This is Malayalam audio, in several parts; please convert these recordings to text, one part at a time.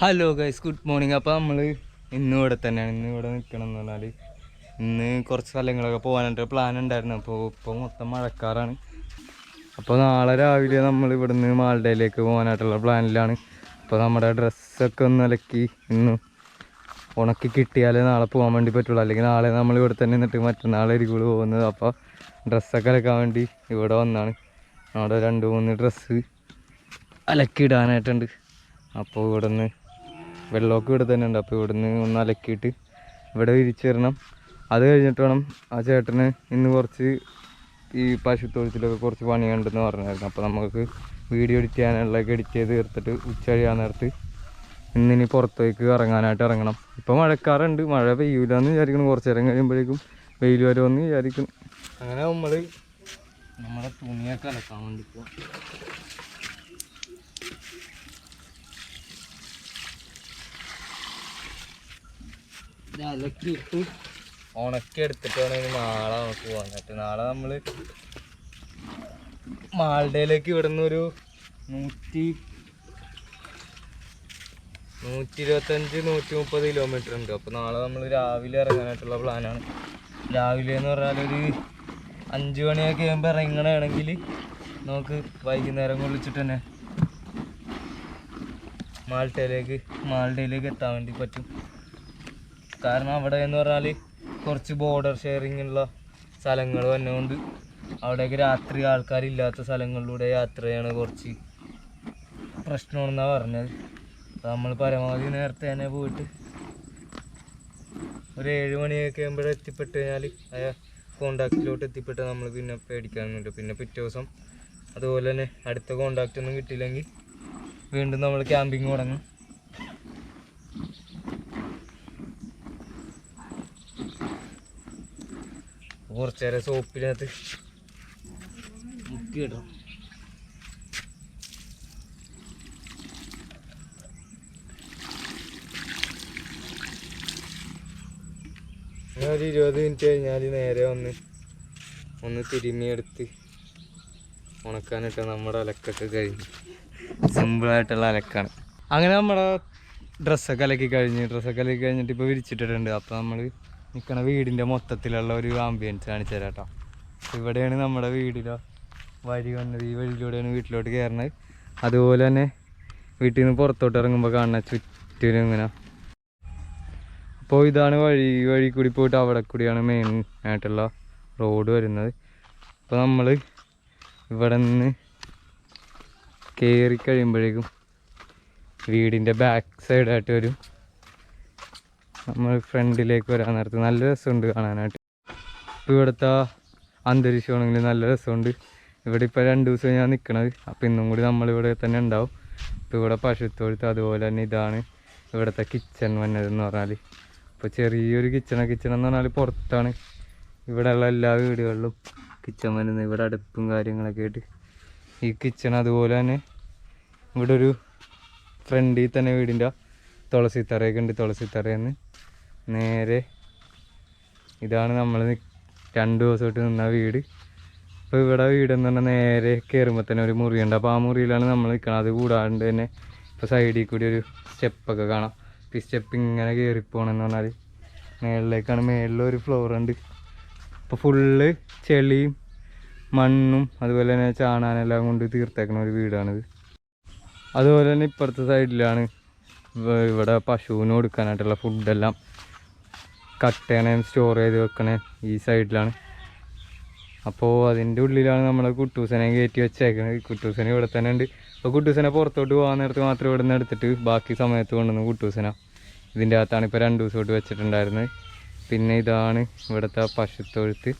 ഹലോ ഗൈസ് ഗുഡ് മോർണിംഗ് അപ്പോൾ നമ്മൾ ഇന്ന് ഇവിടെ തന്നെയാണ്. ഇന്ന് ഇവിടെ നിൽക്കണം എന്ന് പറഞ്ഞാൽ ഇന്ന് കുറച്ച് സ്ഥലങ്ങളൊക്കെ പോകാനായിട്ട് പ്ലാൻ ഉണ്ടായിരുന്നു. അപ്പോൾ ഇപ്പോൾ മൊത്തം മഴക്കാറാണ്. അപ്പോൾ നാളെ രാവിലെ നമ്മൾ ഇവിടുന്ന് മാൾഡയിലേക്ക് പോകാനായിട്ടുള്ള പ്ലാനിലാണ് അപ്പോൾ നമ്മുടെ ഡ്രസ്സൊക്കെ ഒന്ന് അലക്കി ഇന്ന് ഉണക്കി കിട്ടിയാലേ നാളെ പോകാൻ വേണ്ടി പറ്റുള്ളൂ. അല്ലെങ്കിൽ നാളെ നമ്മൾ ഇവിടെ തന്നെ നിന്നിട്ട് മറ്റന്നാളായിരിക്കും പോകുന്നത്. അപ്പോൾ ഡ്രസ്സൊക്കെ അലക്കാൻ വേണ്ടി ഇവിടെ വന്നാണ്. നമ്മുടെ രണ്ട് മൂന്ന് ഡ്രസ്സ് അലക്കിയിടാനായിട്ടുണ്ട്. അപ്പോൾ ഇവിടെ നിന്ന് വെള്ളമൊക്കെ ഇവിടെ തന്നെ ഉണ്ട്. അപ്പോൾ ഇവിടുന്ന് ഒന്ന് അലക്കിയിട്ട് ഇവിടെ വിരിച്ചു അത് കഴിഞ്ഞിട്ട് വേണം ആ ചേട്ടന് ഇന്ന് കുറച്ച് ഈ പശു തൊഴുത്തിലൊക്കെ കുറച്ച് പണിയുണ്ടെന്ന് പറഞ്ഞായിരുന്നു. അപ്പോൾ നമുക്ക് വീഡിയോ എഡിറ്റ് ചെയ്യാനുള്ളതൊക്കെ എഡിറ്റ് ചെയ്ത് തീർത്തിട്ട് ഉച്ച കഴിയാൻ നേരത്ത് ഇന്നിനി പുറത്തേക്ക് ഇറങ്ങാനായിട്ട് ഇറങ്ങണം. ഇപ്പോൾ മഴക്കാറുണ്ട്. മഴ പെയ്യൂലെന്ന് വിചാരിക്കണം കുറച്ച് നേരം കഴിയുമ്പോഴേക്കും വെയിൽ വരുമെന്ന് വിചാരിക്കുന്നു. അങ്ങനെ നമ്മൾ നമ്മുടെ തുണിയൊക്കെ അലക്കാൻ വേണ്ടി ഉണക്കി എടുത്തിട്ട് വേണം ഇനി നാളെ നമുക്ക് പോകാനായിട്ട് നാളെ നമ്മൾ മാൾഡയിലേക്ക് ഇവിടുന്ന് ഒരു നൂറ്റി നൂറ്റി ഇരുപത്തഞ്ച് നൂറ്റി മുപ്പത് കിലോമീറ്റർ ഉണ്ട്. അപ്പോൾ നാളെ നമ്മൾ രാവിലെ ഇറങ്ങാനായിട്ടുള്ള പ്ലാനാണ്. രാവിലെ എന്ന് പറഞ്ഞാൽ ഒരു അഞ്ച് മണിയൊക്കെ ആകുമ്പോൾ ഇറങ്ങണമെങ്കിൽ നമുക്ക് വൈകുന്നേരം കൊള്ളിച്ചിട്ട് തന്നെ മാൾട്ടയിലേക്ക് മാൾഡയിലേക്ക് എത്താൻ വേണ്ടി പറ്റും. കാരണം അവിടെ എന്ന് പറഞ്ഞാൽ കുറച്ച് ബോർഡർ ഷെയറിംഗ് ഉള്ള സ്ഥലങ്ങൾ വന്നുകൊണ്ട് അവിടേക്ക് രാത്രി ആൾക്കാരില്ലാത്ത സ്ഥലങ്ങളിലൂടെ യാത്ര ചെയ്യണ കുറച്ച് പ്രശ്നമാണെന്നാണ് പറഞ്ഞത്. നമ്മൾ പരമാവധി നേരത്തെ തന്നെ പോയിട്ട് ഒരു ഏഴ് മണിയൊക്കെ ആകുമ്പോൾ എത്തിപ്പെട്ട് കഴിഞ്ഞാൽ ആ കോണ്ടാക്റ്റിലോട്ട് എത്തിപ്പെട്ട് നമ്മൾ പിന്നെ പേടിക്കാനൊന്നുമില്ല പിന്നെ പിറ്റേ ദിവസം അതുപോലെ തന്നെ അടുത്ത കോണ്ടാക്റ്റ് ഒന്നും കിട്ടിയില്ലെങ്കിൽ വീണ്ടും നമ്മൾ ക്യാമ്പിങ് തുടങ്ങും കുറച്ച് നേരം സോപ്പിനകത്ത് മുക്കിയിടണം ഇനി ഒരു ഇരുപത് മിനിറ്റ് കഴിഞ്ഞാൽ നേരെ വന്ന് ഒന്ന് തിരുമിയെടുത്ത് ഉണക്കാനിട്ട് നമ്മുടെ അലക്കൊക്കെ സിമ്പിൾ സിമ്പിളായിട്ടുള്ള അലക്കാണ്. അങ്ങനെ നമ്മുടെ ഡ്രസ്സൊക്കെ അലക്കി കഴിഞ്ഞ് ഡ്രസ്സൊക്കെ അലക്കി കഴിഞ്ഞിട്ട് ഇപ്പോൾ വിരിച്ചിട്ടിട്ടുണ്ട്. അപ്പോൾ നമ്മൾ നിൽക്കണ വീടിന്റെ മൊത്തത്തിലുള്ള ഒരു ആംബിയൻസ് കാണിച്ചു തരാം കേട്ടോ ഇവിടെയാണ് നമ്മുടെ വീടിലോ വഴി വന്നത്. ഈ വഴിയിലൂടെയാണ് വീട്ടിലോട്ട് കയറുന്നത് അതുപോലെ തന്നെ വീട്ടിൽ നിന്ന് പുറത്തോട്ട് ഇറങ്ങുമ്പോൾ കാണുന്ന ചുറ്റിനും ഇങ്ങനെ. അപ്പോൾ ഇതാണ് വഴി ഈ വഴി കൂടി പോയിട്ട് അവിടെ കൂടിയാണ് മെയിൻ ആയിട്ടുള്ള റോഡ് വരുന്നത്. അപ്പോൾ നമ്മൾ ഇവിടെ നിന്ന് കയറി കഴിയുമ്പോഴേക്കും വീടിന്റെ ബാക്ക് സൈഡായിട്ട് വരും നമ്മൾ ഫ്രണ്ടിലേക്ക് വരാൻ നേരത്ത് നല്ല രസമുണ്ട് കാണാനായിട്ട്. ഇപ്പോൾ ഇവിടുത്തെ അന്തരീക്ഷമാണെങ്കിൽ നല്ല രസമുണ്ട്. ഇവിടെ ഇപ്പോൾ രണ്ട് ദിവസം ഞാൻ നിൽക്കണത് അപ്പോൾ ഇന്നും കൂടി നമ്മളിവിടെ തന്നെ ഉണ്ടാവും. ഇപ്പോൾ ഇവിടെ പശുത്തൊഴുത്ത് അതുപോലെ തന്നെ ഇതാണ് ഇവിടുത്തെ കിച്ചൺ വന്നതെന്ന് പറഞ്ഞാൽ ഇപ്പോൾ ചെറിയൊരു കിച്ചണ കിച്ചൺ എന്ന് പറഞ്ഞാൽ പുറത്താണ്. ഇവിടെയുള്ള എല്ലാ വീടുകളിലും കിച്ചൺ വരുന്നത്. ഇവിടെ അടുപ്പും കാര്യങ്ങളൊക്കെ ആയിട്ട്. ഈ കിച്ചൺ അതുപോലെ തന്നെ ഇവിടെ ഒരു ഫ്രണ്ടിൽ തന്നെ വീടിന്റെ തുളസിത്തറയൊക്കെ ഉണ്ട്. തുളസിത്തറയെന്ന് നേരെ ഇതാണ് നമ്മൾ രണ്ട് ദിവസമായിട്ട് നിന്ന വീട്. അപ്പോൾ ഇവിടെ വീടെന്ന് പറഞ്ഞാൽ നേരെ കയറുമ്പോൾ തന്നെ ഒരു മുറിയുണ്ട്. അപ്പോൾ ആ മുറിയിലാണ് നമ്മൾ നിൽക്കുന്നത് അത് കൂടാണ്ട് തന്നെ ഇപ്പോൾ സൈഡിൽ കൂടി ഒരു സ്റ്റെപ്പൊക്കെ കാണാം. ഈ സ്റ്റെപ്പ് ഇങ്ങനെ കയറിപ്പോണെന്ന് പറഞ്ഞാൽ മേളിലേക്കാണ് മേളിലൊരു ഫ്ലോർ ഉണ്ട്. അപ്പോൾ ഫുള്ള് ചെളിയും മണ്ണും അതുപോലെ തന്നെ ചാണാനെല്ലാം കൊണ്ട് തീർത്തേക്കുന്ന ഒരു വീടാണിത്. അതുപോലെ തന്നെ ഇപ്പുറത്തെ സൈഡിലാണ് ഇവ- ഇവിടെ പശുവിന് കൊടുക്കാനായിട്ടുള്ള ഫുഡെല്ലാം കട്ട് ചെയ്യണേ സ്റ്റോർ ചെയ്ത് വെക്കണേ ഈ സൈഡിലാണ് അപ്പോൾ അതിന്റെ ഉള്ളിലാണ് നമ്മളെ കുട്ടൂസനെ കയറ്റി വെച്ചേക്കുന്നത് കുട്ടൂസന ഇവിടെ തന്നെ ഉണ്ട്. അപ്പോൾ കുട്ടൂസനെ പുറത്തോട്ട് പോകാൻ നേരത്ത് മാത്രം ഇവിടെ നിന്ന് എടുത്തിട്ട് ബാക്കി സമയത്ത് കൊണ്ടുവന്ന് കുട്ടൂസന. ഇതിന്റെ അകത്താണ് ഇപ്പോൾ രണ്ട് ദിവസമായിട്ട് വെച്ചിട്ടുണ്ടായിരുന്നത്. പിന്നെ ഇതാണ് ഇവിടുത്തെ പശുത്തൊഴുത്ത്.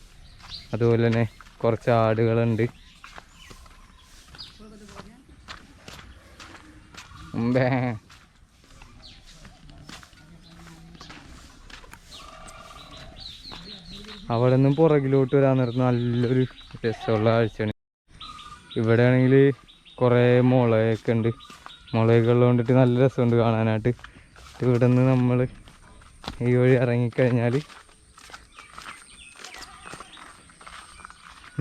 അതുപോലെ തന്നെ കുറച്ച് ആടുകളുണ്ട്. ഉമ്പേ അവിടെ നിന്നും പുറകിലോട്ട് വരാൻ നേരത്ത് നല്ലൊരു രസമുള്ള കാഴ്ചയാണ്. ഇവിടെ ആണെങ്കിൽ കുറേ മുളയൊക്കെ ഉണ്ട്. മുളയൊക്കെ കൊണ്ടിട്ട് നല്ല രസമുണ്ട് കാണാനായിട്ട്. ഇവിടെ നിന്ന് നമ്മൾ ഈ വഴി ഇറങ്ങിക്കഴിഞ്ഞാൽ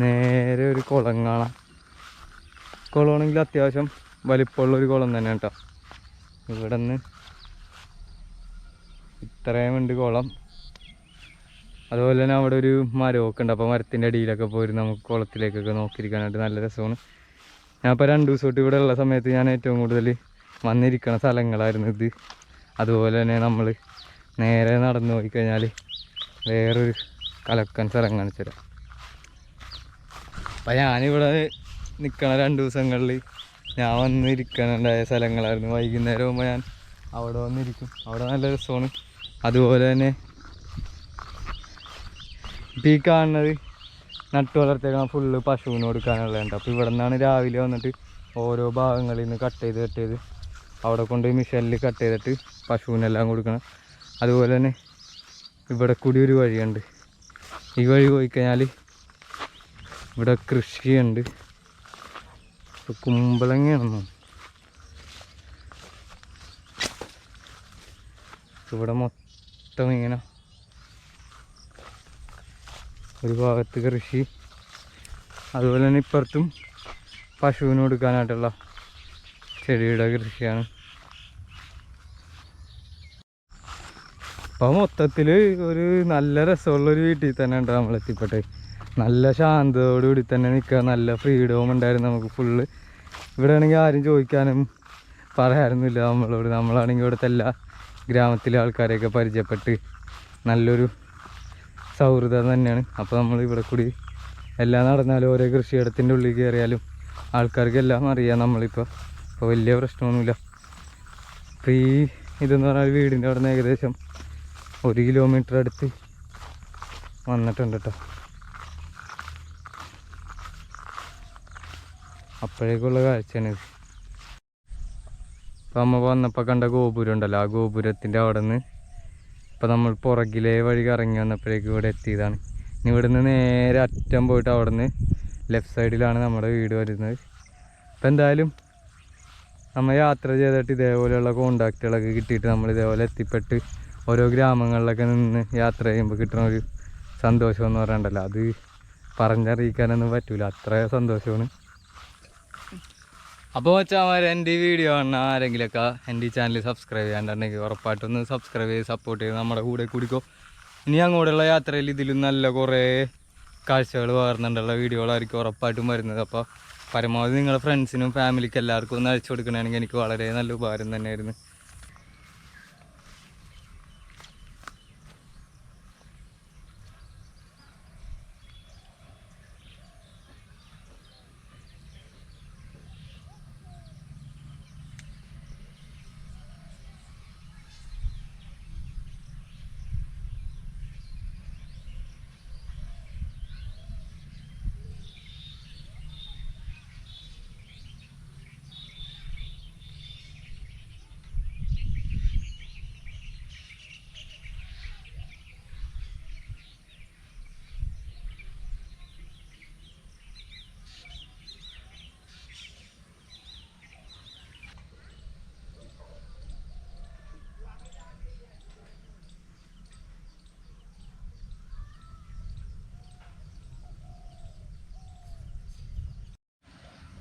നേരെ ഒരു കുളം കാണാം. കുളമാണെങ്കിൽ അത്യാവശ്യം വലിപ്പമുള്ള ഒരു കുളം തന്നെ കേട്ടോ. ഇവിടെ നിന്ന് ഇത്രയും ഉണ്ട് കുളം. അതുപോലെ തന്നെ അവിടെ ഒരു മരമൊക്കെ ഉണ്ട്. അപ്പോൾ മരത്തിന്റെ അടിയിലൊക്കെ പോയി നമുക്ക് കുളത്തിലേക്കൊക്കെ നോക്കിയിരിക്കാനായിട്ട് നല്ല രസമാണ്. ഞാൻ ഇപ്പോൾ രണ്ട് ദിവസം തൊട്ട് ഇവിടെ ഉള്ള സമയത്ത് ഞാൻ ഏറ്റവും കൂടുതൽ വന്നിരിക്കുന്ന സ്ഥലങ്ങളായിരുന്നു ഇത്. അതുപോലെ തന്നെ നമ്മൾ നേരെ നടന്നു പോയി കഴിഞ്ഞാൽ വേറൊരു കലക്കൻ സ്ഥലം കാണിച്ചു തരാം. അപ്പം ഞാനിവിടെ നിൽക്കണ രണ്ട് ദിവസങ്ങളിൽ ഞാൻ വന്നിരിക്കാനുണ്ടായ സ്ഥലങ്ങളായിരുന്നു. വൈകുന്നേരം ആകുമ്പോൾ ഞാൻ അവിടെ വന്നിരിക്കും. അവിടെ നല്ല രസമാണ്. അതുപോലെ തന്നെ ഈ കാണുന്നത് നട്ടു വളർത്തേക്കണം ഫുള്ള് പശുവിന് കൊടുക്കാനുള്ളതുണ്ട് അപ്പോൾ ഇവിടെ നിന്നാണ് രാവിലെ വന്നിട്ട് ഓരോ ഭാഗങ്ങളിൽ നിന്ന് കട്ട് ചെയ്ത് കട്ട് ചെയ്ത് അവിടെ കൊണ്ട് മിഷനിൽ കട്ട് ചെയ്തിട്ട് പശുവിനെല്ലാം കൊടുക്കണം. അതുപോലെ തന്നെ ഇവിടെ കൂടി ഒരു വഴിയുണ്ട്. ഈ വഴി പോയി കഴിഞ്ഞാൽ ഇവിടെ കൃഷിയുണ്ട്. ഇപ്പോൾ കുമ്പളങ്ങയാണെന്നു. ഇവിടെ മൊത്തം ഇങ്ങനെ ഒരു ഭാഗത്ത് കൃഷി അതുപോലെ തന്നെ ഇപ്പുറത്തും പശുവിന് കൊടുക്കാനായിട്ടുള്ള ചെടിയുടെ കൃഷിയാണ്. അപ്പോൾ മൊത്തത്തിൽ ഒരു നല്ല രസമുള്ളൊരു വീട്ടിൽ തന്നെ ഉണ്ട് നമ്മൾ എത്തിപ്പെട്ടെ. നല്ല ശാന്തതയോടുകൂടി തന്നെ നിൽക്കുക നല്ല ഫ്രീഡവും ഉണ്ടായിരുന്നു നമുക്ക് ഫുള്ള് ഇവിടെ ആണെങ്കിൽ ആരും ചോദിക്കാനും പറയാനൊന്നുമില്ല നമ്മളോട്. നമ്മളാണെങ്കിൽ ഇവിടുത്തെ എല്ലാ ഗ്രാമത്തിലെ ആൾക്കാരെയൊക്കെ പരിചയപ്പെട്ട് നല്ലൊരു സൗഹൃദം തന്നെയാണ്. അപ്പോൾ നമ്മൾ ഇവിടെ കൂടി എല്ലാം നടന്നാലും ഓരോ കൃഷിയിടത്തിന്റെ ഉള്ളിൽ കയറിയാലും ആൾക്കാർക്ക് എല്ലാം അറിയാം നമ്മളിപ്പോൾ അപ്പോൾ വലിയ പ്രശ്നമൊന്നുമില്ല. ഇപ്പോൾ ഈ ഇതെന്ന് പറഞ്ഞാൽ വീടിന്റെ അവിടെ നിന്ന് ഏകദേശം ഒരു കിലോമീറ്റർ അടുത്ത് വന്നിട്ടുണ്ട് കേട്ടോ അപ്പോഴേക്കുള്ള കാഴ്ചയാണ് ഇപ്പം അമ്മ വന്നപ്പോൾ കണ്ട ഗോപുരം ഉണ്ടല്ലോ. ആ ഗോപുരത്തിന്റെ അവിടെ നിന്ന് ഇപ്പം നമ്മൾ പുറകിലെ വഴി കറങ്ങി വന്നപ്പോഴേക്കും ഇവിടെ എത്തിയതാണ്. ഇനി ഇവിടെ നിന്ന് നേരെ അറ്റം പോയിട്ട് അവിടെ നിന്ന് ലെഫ്റ്റ് സൈഡിലാണ് നമ്മുടെ വീട് വരുന്നത്. അപ്പോൾ എന്തായാലും നമ്മൾ യാത്ര ചെയ്തിട്ട് ഇതേപോലെയുള്ള കോണ്ടാക്റ്റുകളൊക്കെ കിട്ടിയിട്ട് നമ്മൾ ഇതേപോലെ എത്തിപ്പെട്ട് ഓരോ ഗ്രാമങ്ങളിലൊക്കെ നിന്ന് യാത്ര ചെയ്യുമ്പോൾ കിട്ടുന്ന ഒരു സന്തോഷം എന്ന് പറയണ്ടല്ലോ അത് പറഞ്ഞറിയിക്കാനൊന്നും പറ്റില്ല അത്ര സന്തോഷമാണ്. അപ്പോൾ വെച്ചാൽ എന്റെ ഈ വീഡിയോ കാണുന്ന ആരെങ്കിലുമൊക്കെ എന്റെ ഈ ചാനൽ സബ്സ്ക്രൈബ് ചെയ്യാണ്ടെങ്കിൽ ഉറപ്പായിട്ടൊന്ന് സബ്സ്ക്രൈബ് ചെയ്ത് സപ്പോർട്ട് ചെയ്ത് നമ്മുടെ കൂടെ കൂടിക്കോ. ഇനി അങ്ങോട്ടുള്ള യാത്രയിൽ ഇതിലും നല്ല കുറേ കാഴ്ചകൾ പകർന്നുണ്ടുള്ള വീഡിയോകളായിരിക്കും ഉറപ്പായിട്ടും വരുന്നത്. അപ്പോൾ പരമാവധി നിങ്ങളുടെ ഫ്രണ്ട്സിനും ഫാമിലിക്കും എല്ലാവർക്കും ഒന്ന് അയച്ചു കൊടുക്കണമെങ്കിൽ എനിക്ക് വളരെ നല്ല ഉപകാരം തന്നെയായിരുന്നു.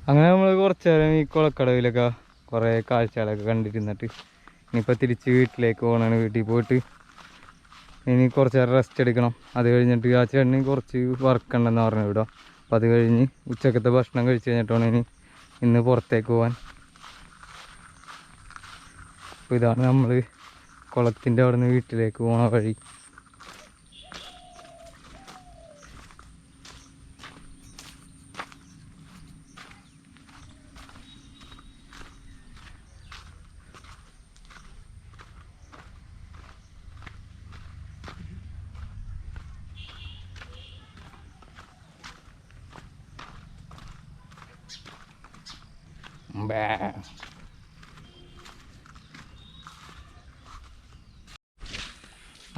അങ്ങനെ നമ്മൾ കുറച്ച് നേരം ഈ കുളക്കടവിലൊക്കെ കുറേ കാഴ്ചകളൊക്കെ കണ്ടിരുന്നിട്ട് ഇനിയിപ്പോൾ തിരിച്ച് വീട്ടിലേക്ക് പോകണമാണ് വീട്ടിൽ പോയിട്ട് ഇനി കുറച്ച് നേരം റെസ്റ്റ് എടുക്കണം. അത് കഴിഞ്ഞിട്ട് ആ ചേട്ടന് കുറച്ച് വർക്ക് ഉണ്ടെന്ന് പറഞ്ഞു വിടാം. അപ്പോൾ അത് കഴിഞ്ഞ് ഉച്ചക്കത്തെ ഭക്ഷണം കഴിച്ച് കഴിഞ്ഞിട്ടാണ് ഇനി ഇന്ന് പുറത്തേക്ക് പോകാൻ അപ്പോൾ ഇതാണ് നമ്മൾ കുളത്തിന്റെ അവിടെ നിന്ന് വീട്ടിലേക്ക് പോണ വഴി.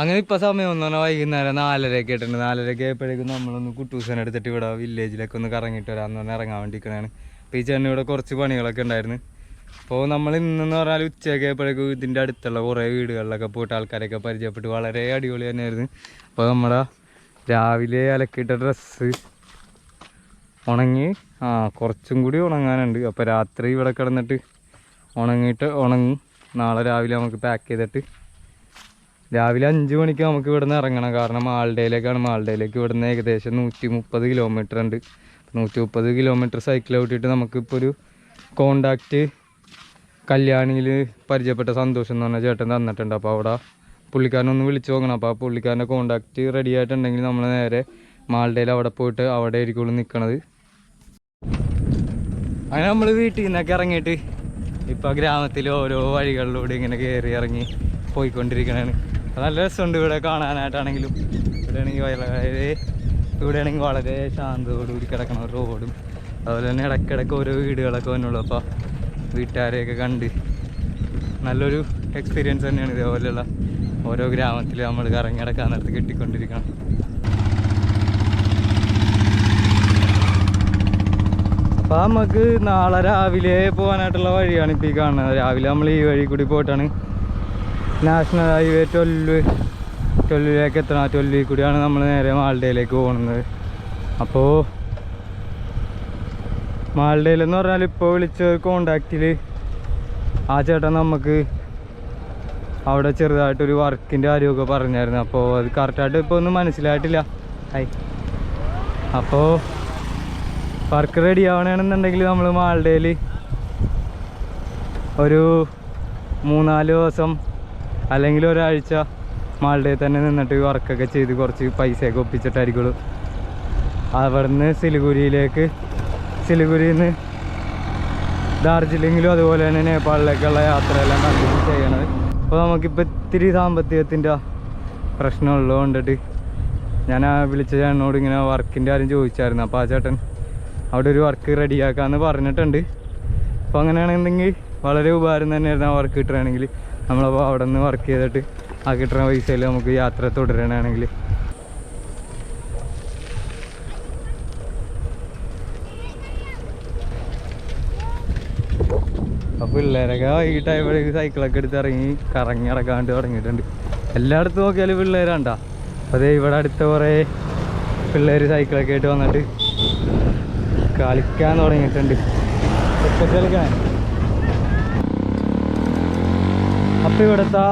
അങ്ങനെ ഇപ്പം സമയം ഒന്നാണ്. വൈകുന്നേരം നാലരയൊക്കെ ആയിട്ടുണ്ട്. നാലരയൊക്കെ ആയപ്പോഴേക്കും നമ്മളൊന്ന് കുട്ടൂസനെ എടുത്തിട്ട് ഇവിടെ വില്ലേജിലൊക്കെ ഒന്ന് കറങ്ങിയിട്ട് വരാമെന്ന് പറഞ്ഞാൽ ഇറങ്ങാൻ വേണ്ടിയിരിക്കണാണ് അപ്പോൾ ഈ ചേട്ടൻ ഇവിടെ കുറച്ച് പണികളൊക്കെ ഉണ്ടായിരുന്നു. അപ്പോൾ നമ്മൾ ഇന്നെന്ന് പറഞ്ഞാൽ ഉച്ചയൊക്കെ ആയപ്പോഴേക്കും ഇതിന്റെ അടുത്തുള്ള കുറേ വീടുകളിലൊക്കെ പോയിട്ട് ആൾക്കാരൊക്കെ പരിചയപ്പെട്ട് വളരെ അടിപൊളി തന്നെയായിരുന്നു. അപ്പോൾ നമ്മുടെ രാവിലെ അലക്കിയിട്ട ഡ്രസ്സ് ഉണങ്ങി ആ കുറച്ചും കൂടി ഉണങ്ങാനുണ്ട്. അപ്പോൾ രാത്രി ഇവിടെ കിടന്നിട്ട് ഉണങ്ങിയിട്ട് ഉണങ്ങും. നാളെ രാവിലെ നമുക്ക് പാക്ക് ചെയ്തിട്ട് രാവിലെ അഞ്ച് മണിക്ക് നമുക്ക് ഇവിടുന്ന് ഇറങ്ങണം. കാരണം മാൾഡയിലേക്കാണ്. മാൾഡയിലേക്ക് ഇവിടുന്ന് ഏകദേശം നൂറ്റി മുപ്പത് കിലോമീറ്റർ ഉണ്ട്. നൂറ്റി മുപ്പത് കിലോമീറ്റർ സൈക്കിൾ ഓട്ടിയിട്ട് നമുക്കിപ്പോൾ ഒരു കോണ്ടാക്റ്റ് കല്യാണിയിൽ പരിചയപ്പെട്ട സന്തോഷം എന്ന് പറഞ്ഞ ചേട്ടൻ തന്നിട്ടുണ്ട്. അപ്പോൾ അവിടെ പുള്ളിക്കാരനൊന്ന് വിളിച്ചു നോക്കണം. അപ്പോൾ ആ പുള്ളിക്കാരന്റെ കോണ്ടാക്റ്റ് റെഡി ആയിട്ടുണ്ടെങ്കിൽ നമ്മൾ നേരെ മാൾഡയിൽ അവിടെ പോയിട്ട് അവിടെ ആയിരിക്കുള്ളൂ നിൽക്കണത് അങ്ങനെ നമ്മൾ വീട്ടിൽ നിന്നൊക്കെ ഇറങ്ങിയിട്ട് ഇപ്പോൾ ഗ്രാമത്തിൽ ഓരോ വഴികളിലൂടെ ഇങ്ങനെ കയറി ഇറങ്ങി പോയിക്കൊണ്ടിരിക്കണതാണ് നല്ല രസമുണ്ട് ഇവിടെ കാണാനായിട്ടാണെങ്കിലും. ഇവിടെ ആണെങ്കിൽ വളരെ ഇവിടെ ആണെങ്കിൽ വളരെ ശാന്തതോടുകൂടി കിടക്കണ റോഡും. അതുപോലെ തന്നെ ഇടയ്ക്കിടയ്ക്ക് ഓരോ വീടുകളൊക്കെ വന്നുള്ളൂ. അപ്പോൾ വീട്ടുകാരെയൊക്കെ കണ്ട് നല്ലൊരു എക്സ്പീരിയൻസ് തന്നെയാണ് ഇതേപോലെയുള്ള ഓരോ ഗ്രാമത്തിൽ നമ്മൾ കറങ്ങി നടക്കാൻ നേരത്ത് കിട്ടിക്കൊണ്ടിരിക്കണം. അപ്പോൾ നമുക്ക് നാളെ രാവിലെ പോകാനായിട്ടുള്ള വഴിയാണ് ഇപ്പോൾ ഈ കാണുന്നത്. രാവിലെ നമ്മൾ ഈ വഴി കൂടി പോയിട്ടാണ് നാഷണൽ ഹൈവേ ട്വൽവ് ട്വൽവിലേക്ക് എത്തണം. ആ ട്വൽവിൽ കൂടിയാണ് നമ്മൾ നേരെ മാൾഡയിലേക്ക് പോകുന്നത് അപ്പോൾ മാൾഡയിലെന്ന് പറഞ്ഞാൽ ഇപ്പോൾ വിളിച്ച കോണ്ടാക്റ്റിൽ ആ ചേട്ടൻ നമുക്ക് അവിടെ ചെറുതായിട്ടൊരു വർക്കിന്റെ കാര്യമൊക്കെ പറഞ്ഞായിരുന്നു. അപ്പോൾ അത് കറക്റ്റായിട്ട് ഇപ്പോൾ ഒന്നും മനസ്സിലായിട്ടില്ല. ഹായ് അപ്പോൾ വർക്ക് റെഡി ആവണമെന്നുണ്ടെങ്കിൽ നമ്മൾ മാൾഡയിൽ ഒരു മൂന്നാൽ ദിവസം അല്ലെങ്കിൽ ഒരാഴ്ച മാൾഡയിൽ തന്നെ നിന്നിട്ട് വർക്കൊക്കെ ചെയ്ത് കുറച്ച് പൈസയൊക്കെ ഒപ്പിച്ചിട്ടായിരിക്കുള്ളൂ. അവിടുന്ന് സിലിഗുരിയിലേക്ക് സിലിഗുരിയിൽ നിന്ന് ഡാർജിലിങ്ങിലും അതുപോലെ തന്നെ നേപ്പാളിലേക്കുള്ള യാത്രയെല്ലാം കണ്ടിന്യൂ ചെയ്യണത്. അപ്പോൾ നമുക്കിപ്പോൾ ഇത്തിരി സാമ്പത്തികത്തിന്റെ പ്രശ്നമുള്ളത് കൊണ്ടിട്ട് ഞാൻ വിളിച്ച ചേട്ടനോട് ഇങ്ങനെ വർക്കിന്റെ കാര്യം ചോദിച്ചായിരുന്നു. അപ്പോൾ ആ ചേട്ടൻ അവിടെ ഒരു വർക്ക് റെഡിയാക്കാമെന്ന് പറഞ്ഞിട്ടുണ്ട്. അപ്പോൾ അങ്ങനെയാണെന്നുണ്ടെങ്കിൽ വളരെ ഉപകാരം തന്നെയായിരുന്നു ആ വർക്ക് കിട്ടുകയാണെങ്കിൽ നമ്മളപ്പോൾ അവിടെ നിന്ന് വർക്ക് ചെയ്തിട്ട് ആ കിട്ടുന്ന പൈസയിൽ നമുക്ക് യാത്ര തുടരണാണെങ്കിൽ അപ്പോൾ പിള്ളേരൊക്കെ വൈകിട്ടായപ്പോഴേക്ക് സൈക്കിളൊക്കെ എടുത്ത് ഇറങ്ങി കറങ്ങി ഇറക്കാണ്ട് തുടങ്ങിയിട്ടുണ്ട്. എല്ലായിടത്തും നോക്കിയാലും പിള്ളേരാണ്ടാ. അപ്പോൾ അതേ ഇവിടെ അടുത്ത കുറേ പിള്ളേർ സൈക്കിളൊക്കെ ആയിട്ട് വന്നിട്ട് കളിക്കാൻ തുടങ്ങിയിട്ടുണ്ട്. ക്രിക്കറ്റ് കളിക്കാൻ. അപ്പം ഇവിടുത്തെ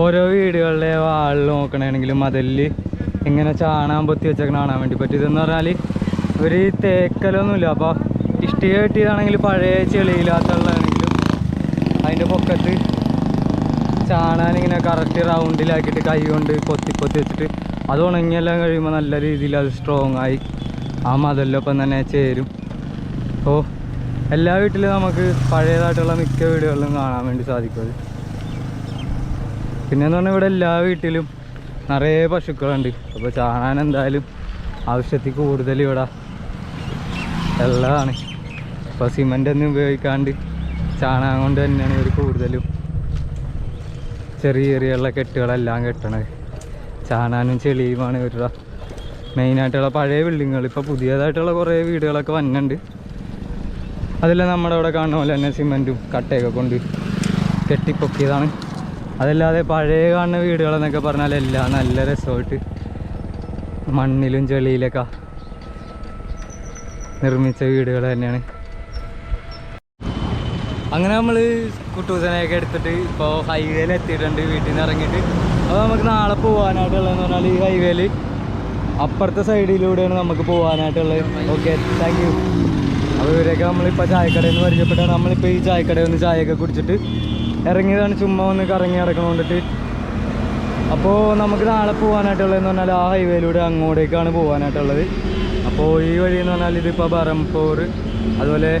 ഓരോ വീടുകളിലെ വാളിൽ നോക്കണമെങ്കിലും മതിലിൽ ഇങ്ങനെ ചാണാൻ പൊത്തി വെച്ചേക്കണ കാണാൻ വേണ്ടി പറ്റും. ഇതെന്ന് പറഞ്ഞാൽ ഇവർ തേക്കലൊന്നുമില്ല. അപ്പോൾ ഇഷ്ടിക കെട്ടിയതാണെങ്കിൽ പഴയ ചെളിയില്ലാത്തുള്ളതാണെങ്കിലും അതിന്റെ പൊക്കത്ത് ചാണാൻ ഇങ്ങനെ കറക്റ്റ് റൗണ്ടിലാക്കിയിട്ട് കൈ കൊണ്ട് കൊത്തി കൊത്തി വെച്ചിട്ട് അത് ഉണങ്ങിയെല്ലാം കഴിയുമ്പോൾ നല്ല രീതിയിൽ അത് സ്ട്രോങ് ആയി. ആ മതലിലൊപ്പം തന്നെ ചേരും. അപ്പോൾ എല്ലാ വീട്ടിലും നമുക്ക് പഴയതായിട്ടുള്ള മിക്ക വീടുകളിലും കാണാൻ വേണ്ടി സാധിക്കും അത്. പിന്നെന്ന് പറഞ്ഞാൽ ഇവിടെ എല്ലാ വീട്ടിലും നിറയെ പശുക്കളുണ്ട്. അപ്പോൾ ചാണാൻ എന്തായാലും ആവശ്യത്തിൽ കൂടുതൽ ഇവിടെ ഉള്ളതാണ്. ഇപ്പോൾ സിമന്റ് ഒന്നും ഉപയോഗിക്കാണ്ട് ചാണകം കൊണ്ട് തന്നെയാണ് ഇവർ കൂടുതലും ചെറിയ ചെറിയുള്ള കെട്ടുകളെല്ലാം കെട്ടണത്. ചാണാനും ചെളിയുമാണ് ഇവരുടെ മെയിനായിട്ടുള്ള പഴയ ബിൽഡിങ്ങുകൾ ഇപ്പോൾ പുതിയതായിട്ടുള്ള കുറേ വീടുകളൊക്കെ വന്നുണ്ട് അതെല്ലാം നമ്മുടെ അവിടെ കാണുന്ന പോലെ തന്നെ സിമെന്റും കട്ടയൊക്കെ കൊണ്ട് കെട്ടിപ്പൊക്കിയതാണ്. അതല്ലാതെ പഴയ കാണുന്ന വീടുകളെന്നൊക്കെ പറഞ്ഞാൽ എല്ലാം നല്ല രസമായിട്ട് മണ്ണിലും ചെളിയിലൊക്കെ നിർമ്മിച്ച വീടുകൾ തന്നെയാണ്. അങ്ങനെ നമ്മൾ കുട്ടൂസനെയൊക്കെ എടുത്തിട്ട് ഇപ്പോൾ ഹൈവേയിൽ എത്തിയിട്ടുണ്ട്. വീട്ടിൽ നിന്ന് ഇറങ്ങിയിട്ട്. അപ്പോൾ നമുക്ക് നാളെ പോകാനായിട്ടുള്ളതെന്ന് പറഞ്ഞാൽ ഈ ഹൈവേയിൽ അപ്പുറത്തെ സൈഡിലൂടെയാണ് നമുക്ക് പോകാനായിട്ടുള്ളത് ഓക്കെ താങ്ക് യു അപ്പോൾ ഇവരെയൊക്കെ നമ്മളിപ്പോൾ ചായക്കടയിൽ നിന്ന് പരിചയപ്പെട്ടാണ്. നമ്മളിപ്പോൾ ഈ ചായക്കടയിൽ നിന്ന് ചായയൊക്കെ കുടിച്ചിട്ട് ഇറങ്ങിയതാണ്. ചുമ്മാ ഒന്ന് കറങ്ങി നടക്കണം കൊണ്ടിട്ട്. അപ്പോൾ നമുക്ക് നാളെ പോകാനായിട്ടുള്ളതെന്ന് പറഞ്ഞാൽ ആ ഹൈവേയിലൂടെ അങ്ങോട്ടേക്കാണ് പോകാനായിട്ടുള്ളത് അപ്പോൾ ഈ വഴി എന്ന് പറഞ്ഞാൽ ഇതിപ്പോൾ ബറംപൂർ അതുപോലെ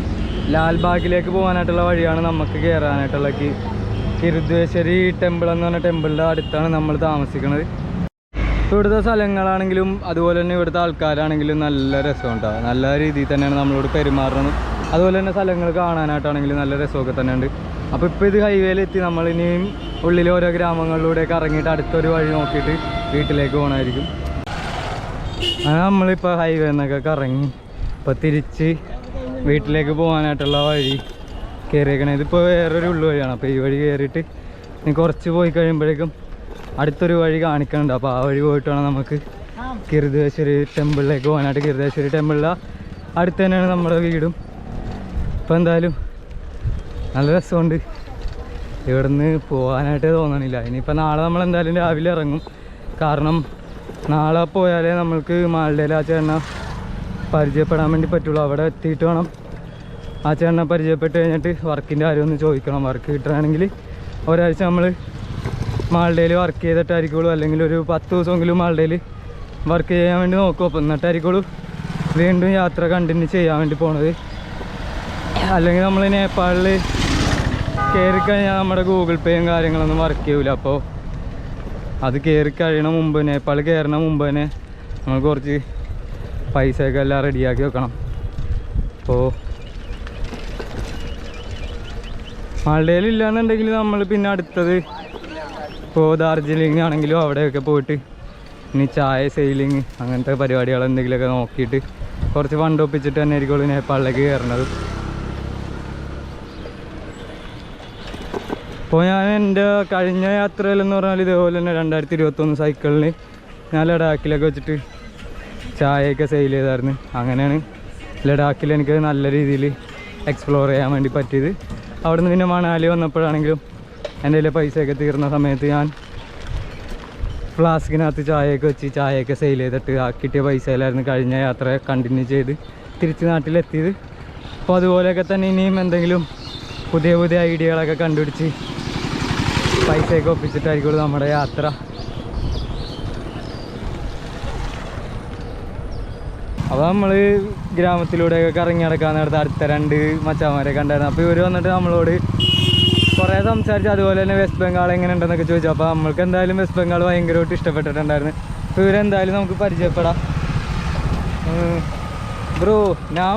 ലാൽബാഗിലേക്ക് പോകാനായിട്ടുള്ള വഴിയാണ് നമുക്ക് കയറാനായിട്ടുള്ള കി കിരുദ്വേശ്വരി ടെമ്പിൾ എന്ന് പറഞ്ഞ ടെമ്പിളിന്റെ അടുത്താണ് നമ്മൾ താമസിക്കുന്നത് ഇവിടുത്തെ സ്ഥലങ്ങളാണെങ്കിലും അതുപോലെ തന്നെ ഇവിടുത്തെ ആൾക്കാരാണെങ്കിലും നല്ല രസമുണ്ടാവും നല്ല രീതിയിൽ തന്നെയാണ് നമ്മളോട് പെരുമാറുന്നത്. അതുപോലെ തന്നെ സ്ഥലങ്ങൾ കാണാനായിട്ടാണെങ്കിലും നല്ല രസമൊക്കെ തന്നെയുണ്ട്. അപ്പോൾ ഇപ്പോൾ ഇത് ഹൈവേയിലെത്തി നമ്മൾ ഇനിയും ഉള്ളിലെ ഓരോ ഗ്രാമങ്ങളിലൂടെയൊക്കെ ഇറങ്ങിയിട്ട് അടുത്തൊരു വഴി നോക്കിയിട്ട് വീട്ടിലേക്ക് പോകണമായിരിക്കും. അങ്ങനെ നമ്മളിപ്പോൾ ഹൈവേ എന്നൊക്കെ കറങ്ങി ഇപ്പോൾ തിരിച്ച് വീട്ടിലേക്ക് പോകാനായിട്ടുള്ള വഴി കയറിയേക്കണേ. ഇതിപ്പോൾ വേറൊരു ഉള്ളു വഴിയാണ്. അപ്പോൾ ഈ വഴി കയറിയിട്ട് കുറച്ച് പോയി കഴിയുമ്പോഴേക്കും അടുത്തൊരു വഴി കാണിക്കുന്നുണ്ട് അപ്പോൾ ആ വഴി പോയിട്ട് വേണം നമുക്ക് കിരുദേശ്വരി ടെമ്പിളിലേക്ക് പോകാനായിട്ട്. കിരുദേശ്വരി ടെമ്പിളിലെ അടുത്ത് തന്നെയാണ് നമ്മുടെ വീടും. ഇപ്പം എന്തായാലും നല്ല രസമുണ്ട്. ഇവിടുന്ന് പോകാനായിട്ട് തോന്നണില്ല. ഇനിയിപ്പോൾ നാളെ നമ്മൾ എന്തായാലും രാവിലെ ഇറങ്ങും. കാരണം നാളെ പോയാലേ നമ്മൾക്ക് മാളുടെ ആ ചേട്ടനെ പരിചയപ്പെടാൻ വേണ്ടി പറ്റുള്ളൂ. അവിടെ എത്തിയിട്ട് വേണം. ആ ചേട്ടനെ പരിചയപ്പെട്ട് കഴിഞ്ഞിട്ട് വർക്കിന്റെ കാര്യം ഒന്ന് ചോദിക്കണം. വർക്ക് കിട്ടണമെങ്കിൽ ഒരാഴ്ച നമ്മൾ മാൾഡേയിൽ വർക്ക് ചെയ്തിട്ടായിരിക്കുള്ളൂ. അല്ലെങ്കിൽ ഒരു പത്ത് ദിവസമെങ്കിലും മാൾഡേയിൽ വർക്ക് ചെയ്യാൻ വേണ്ടി നോക്കും. അപ്പം എന്നിട്ടായിരിക്കുള്ളൂ വീണ്ടും യാത്ര കണ്ടിന്യൂ ചെയ്യാൻ വേണ്ടി പോണത്. അല്ലെങ്കിൽ നമ്മൾ നേപ്പാളിൽ കയറി കഴിഞ്ഞാൽ നമ്മുടെ ഗൂഗിൾ പേയും കാര്യങ്ങളൊന്നും വർക്ക് ചെയ്യൂല. അപ്പോൾ അത് കയറി കഴിയണ മുമ്പ് നേപ്പാൾ കയറണ മുമ്പ് തന്നെ നമ്മൾ കുറച്ച് പൈസയൊക്കെ എല്ലാം റെഡിയാക്കി വെക്കണം. അപ്പോൾ മാൾഡേയിൽ ഇല്ലാന്നുണ്ടെങ്കിൽ നമ്മൾ പിന്നെ അടുത്തത് ഇപ്പോൾ ദാർജിലിംഗ് ആണെങ്കിലും അവിടെയൊക്കെ പോയിട്ട് ഇനി ചായ സെയിലിങ് അങ്ങനത്തെ പരിപാടികൾ എന്തെങ്കിലുമൊക്കെ നോക്കിയിട്ട് കുറച്ച് ഫണ്ട് ഒപ്പിച്ചിട്ട് തന്നെ ആയിരിക്കും നേപ്പാളിലേക്ക് കയറണത്. ഇപ്പോൾ ഞാൻ എന്റെ കഴിഞ്ഞ യാത്രയിലെന്ന് പറഞ്ഞാൽ ഇതേപോലെ തന്നെ രണ്ടായിരത്തി ഇരുപത്തൊന്ന് സൈക്കിളിന് ഞാൻ ലഡാക്കിലൊക്കെ വെച്ചിട്ട് ചായയൊക്കെ സെയിൽ ചെയ്തായിരുന്നു. അങ്ങനെയാണ് ലഡാക്കിൽ എനിക്ക് നല്ല രീതിയിൽ എക്സ്പ്ലോർ ചെയ്യാൻ വേണ്ടി പറ്റിയത്. അവിടെ നിന്ന് പിന്നെ മണാലി വന്നപ്പോഴാണെങ്കിലും എന്റെ കയ്യിലെ പൈസയൊക്കെ തീർന്ന സമയത്ത് ഞാൻ ഫ്ലാസ്കിനകത്ത് ചായയൊക്കെ വെച്ച് ചായയൊക്കെ സെയിൽ ചെയ്തിട്ട് ആ കിട്ടിയ പൈസയിലായിരുന്നു കഴിഞ്ഞ യാത്ര കണ്ടിന്യൂ ചെയ്ത് തിരിച്ച് നാട്ടിലെത്തിയത്. അപ്പോൾ അതുപോലെയൊക്കെ തന്നെ ഇനിയും എന്തെങ്കിലും പുതിയ പുതിയ ഐഡിയകളൊക്കെ കണ്ടുപിടിച്ച് പൈസയൊക്കെ ഒപ്പിച്ചിട്ടായിരിക്കുള്ളൂ നമ്മുടെ യാത്ര. അപ്പോൾ നമ്മൾ ഗ്രാമത്തിലൂടെയൊക്കെ കറങ്ങി നടക്കാൻ നേരത്തെ അടുത്ത രണ്ട് മച്ചാമാരെ കണ്ടായിരുന്നു. അപ്പോൾ ഇവർ വന്നിട്ട് നമ്മളോട് കുറേ സംസാരിച്ചു അതുപോലെ തന്നെ വെസ്റ്റ് ബംഗാൾ എങ്ങനെ ഉണ്ടെന്നൊക്കെ ചോദിച്ചു. അപ്പോൾ നമ്മൾക്ക് എന്തായാലും വെസ്റ്റ് ബംഗാൾ ഭയങ്കരമായിട്ട് ഇഷ്ടപ്പെട്ടിട്ടുണ്ടായിരുന്നു. അപ്പോൾ ഇവരെന്തായാലും നമുക്ക് പരിചയപ്പെടാം. ബ്രോ ഞാൻ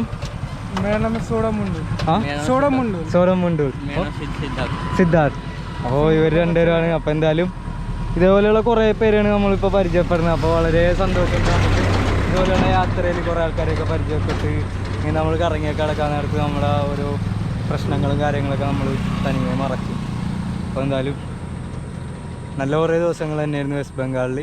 സിദ്ധാർത്ഥ്. അപ്പോൾ ഇവർ രണ്ടുപേരുമാണ്. അപ്പോൾ എന്തായാലും ഇതേപോലെയുള്ള കുറേ പേരാണ് നമ്മളിപ്പോൾ പരിചയപ്പെടുന്നത്. അപ്പോൾ വളരെ സന്തോഷം ഇതുപോലെയുള്ള യാത്രയിൽ കുറേ ആൾക്കാരെയൊക്കെ പരിചയപ്പെട്ട് ഇങ്ങനെ നമ്മൾ കറങ്ങിയൊക്കെ കിടക്കാൻ നേരത്ത് നമ്മളെ ഒരു പ്രശ്നങ്ങളും കാര്യങ്ങളൊക്കെ നമ്മൾ തനിമയെ മറക്കും. അപ്പോൾ എന്തായാലും നല്ല കുറേ ദിവസങ്ങൾ തന്നെയായിരുന്നു വെസ്റ്റ് ബംഗാളിൽ